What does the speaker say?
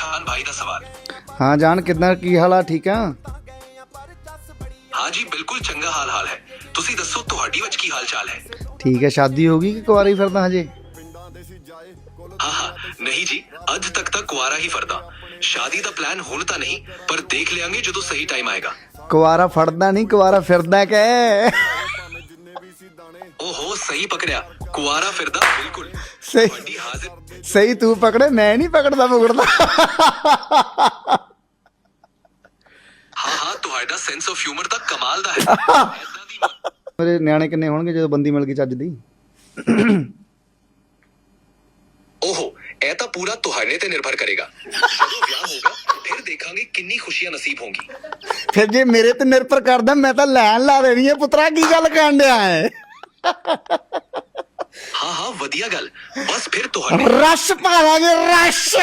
ਖਾਨ ਭਾਈ ਦਾ ਸਵਾਲ। ਹਾਂ ਜਾਨ ਕਿੱਦਾਂ ਕੀ ਹਾਲ ਆ? ਠੀਕ ਆ? ਹਾਂ ਜੀ ਬਿਲਕੁਲ ਚੰਗਾ ਹਾਲ ਹਾਲ ਹੈ। ਤੁਸੀਂ ਦੱਸੋ ਤੁਹਾਡੀ ਵਿੱਚ ਕੀ ਹਾਲ ਚਾਲ ਹੈ? ਠੀਕ ਹੈ ਸ਼ਾਦੀ ਹੋ ਗਈ ਕਿ ਕੁਆਰੀ ਫਿਰਦਾ ਹਜੇ? ਹਾਂ ਹਾਂ ਨਹੀਂ ਜੀ ਅੱਜ ਤੱਕ ਤਾਂ ਕੁਆਰਾ ਹੀ ਫਰਦਾ ਸ਼ਾਦੀ ਦਾ ਪਲਾਨ ਹੁਣ ਤਾਂ ਨਹੀਂ ਪਰ ਦੇਖ ਲਿਆਂਗੇ ਜਦੋਂ ਸਹੀ ਟਾਈਮ ਆਏਗਾ। ਕੁਆਰਾ ਫੜਦਾ ਨਹੀਂ ਕੁਆਰਾ ਫਿਰਦਾ ਕਹਿ ਓਹੋ ਸਹੀ ਪਕੜਿਆ। ਕੁਆਰਾ ਫਿਰਦਾ ਬਿਲਕੁਲ। ਸਹੀ। ਤੁਹਾਡੀ ਹਾਜ਼ਰ। ਸਹੀ ਤੂੰ ਪਕੜੇ ਮੈਂ ਨਹੀਂ ਪਕੜਦਾ ਪਕੜਦਾ ਹਾਂ ਹਾਂ ਤੁਹਾਡਾ ਸੈਂਸ ਆਫ ਹਿਊਮਰ ਤਾਂ ਕਮਾਲ ਦਾ ਹੈ। ਏਦਾਂ ਦੀ ਮ- ਮੇਰੇ ਨਿਆਣੇ ਕਿੰਨੇ ਹੋਣਗੇ ਜਦੋਂ ਬੰਦੀ ਮਿਲ ਗਈ ਚੱਜ ਦੀ? ਓਹੋ ਇਹ ਤਾਂ ਪੂਰਾ ਤੁਹਾਡੇ ਤੇ ਨਿਰਭਰ ਕਰੇਗਾ। ਜਦੋਂ ਵਿਆਹ ਹੋਗਾ ਫਿਰ ਦੇਖਾਂਗੇ ਕਿੰਨੀ ਖੁਸ਼ੀਆਂ ਨਸੀਬ ਹੋਣਗੀ ਫਿਰ ਜੇ ਮੇਰੇ ਤੇ ਨਿਰਭਰ ਕਰਦਾ ਮੈਂ ਤਾਂ ਲੈਣ ਲਾ ਦੇਣੀ ਹੈ। ਪੁੱਤਰਾ ਕੀ ਗੱਲ ਕਰਨ ਡਿਆ ਹੈ? ਹਾਂ ਹਾਂ ਵਧੀਆ ਗੱਲ। ਬਸ ਫਿਰ ਤੁਹਾਡੇ ਰਸ਼ ਪਾਵਾਂਗੇ ਰਸ਼!